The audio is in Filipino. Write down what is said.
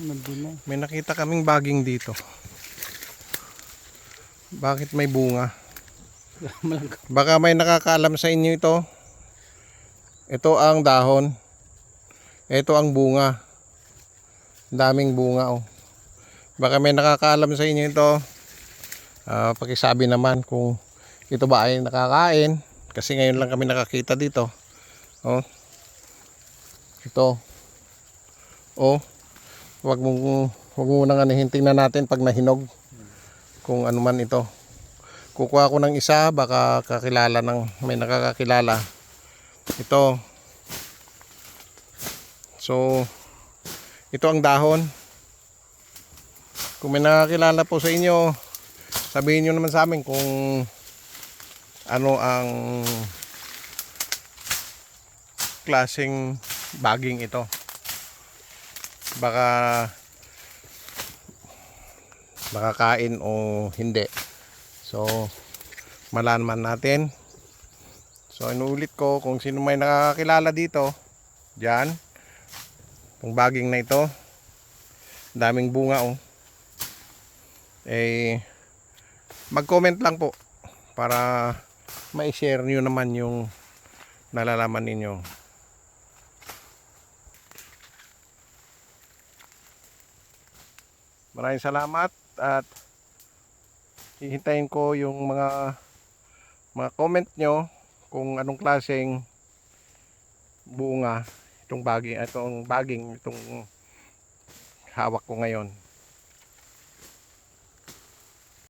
Nandun na. May nakita kaming baging dito. Bakit may bunga? Baka may nakakaalam sa inyo ito. Ito ang dahon. Ito ang bunga. Daming bunga oh. Baka may nakakaalam sa inyo ito. Ah, pakisabi naman kung ito ba ay nakakain kasi ngayon lang kami nakakita dito. Oh. Ito. Oh. Wag mo wag mo nang anihin tingnan natin pag nahinog kung ano man ito. Kukuha ko ng isa, baka kakilala ng may nakakakilala. Ito. So, ito ang dahon. Kung may nakakilala po sa inyo, sabihin nyo naman sa amin kung ano ang klaseng baging ito. Baka makakain o hindi. So, malaman natin. So, inuulit ko kung sino may nakakilala dito. Diyan. Itong baging na ito. Daming bunga oh. Eh, mag-comment lang po para ma-share nyo naman yung nalalaman ninyo. Maraming salamat at hihintayin ko yung mga mga comment nyo kung anong klaseng bunga itong baging itong baging itong hawak ko ngayon